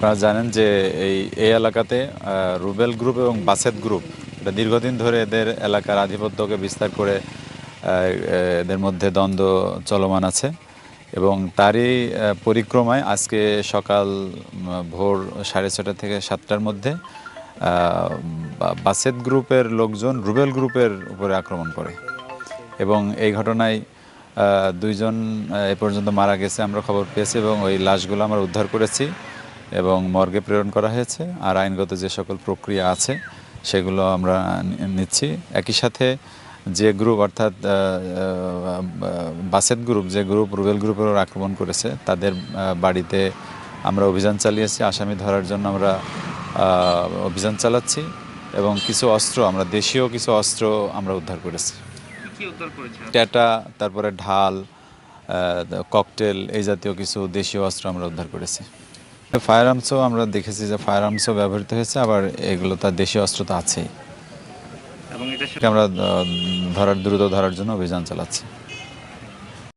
আপনারা জানেন যে এই এই এলাকাতে রুবেল গ্রুপ এবং বাসেত গ্রুপ এটা দীর্ঘদিন ধরে এদের এলাকার আধিপত্যকে বিস্তার করে এদের মধ্যে দ্বন্দ্ব চলমান আছে এবং তারই পরিক্রমায় আজকে সকাল ভোর সাড়ে ছটা থেকে সাতটার মধ্যে আহ, বা- বাসেত গ্রুপের লোকজন রুবেল গ্রুপের উপরে আক্রমণ করে এবং এই ঘটনায় দুইজন এ পর্যন্ত মারা গেছে আমরা খবর পেয়েছি এবং ওই লাশগুলো আমরা উদ্ধার করেছি। এবং মর্গে প্রেরণ করা হয়েছে আর আইনগত যে সকল প্রক্রিয়া আছে সেগুলো আমরা নিচ্ছি। একই সাথে যে গ্রুপ অর্থাৎ বাসেত গ্রুপ যে গ্রুপ রুবেল গ্রুপের আক্রমণ করেছে তাদের বাড়িতে আমরা অভিযান চালিয়েছি আসামি ধরার জন্য আমরা অভিযান চালাচ্ছি এবং কিছু অস্ত্র আমরা দেশীয় কিছু অস্ত্র আমরা উদ্ধার করেছে। ট্যাটা তারপরে ঢাল ককটেল এই জাতীয় কিছু দেশীয় অস্ত্র আমরা উদ্ধার করেছি। ফায়ার আর্মসও আমরা দেখেছি যে ফায়ার আর্মসও ব্যবহৃত হয়েছে আবার এগুলো তার দেশীয় অস্ত্র তো আছেই। এবং আমরা ধরার দ্রুত ধরার জন্য অভিযান চালাচ্ছি।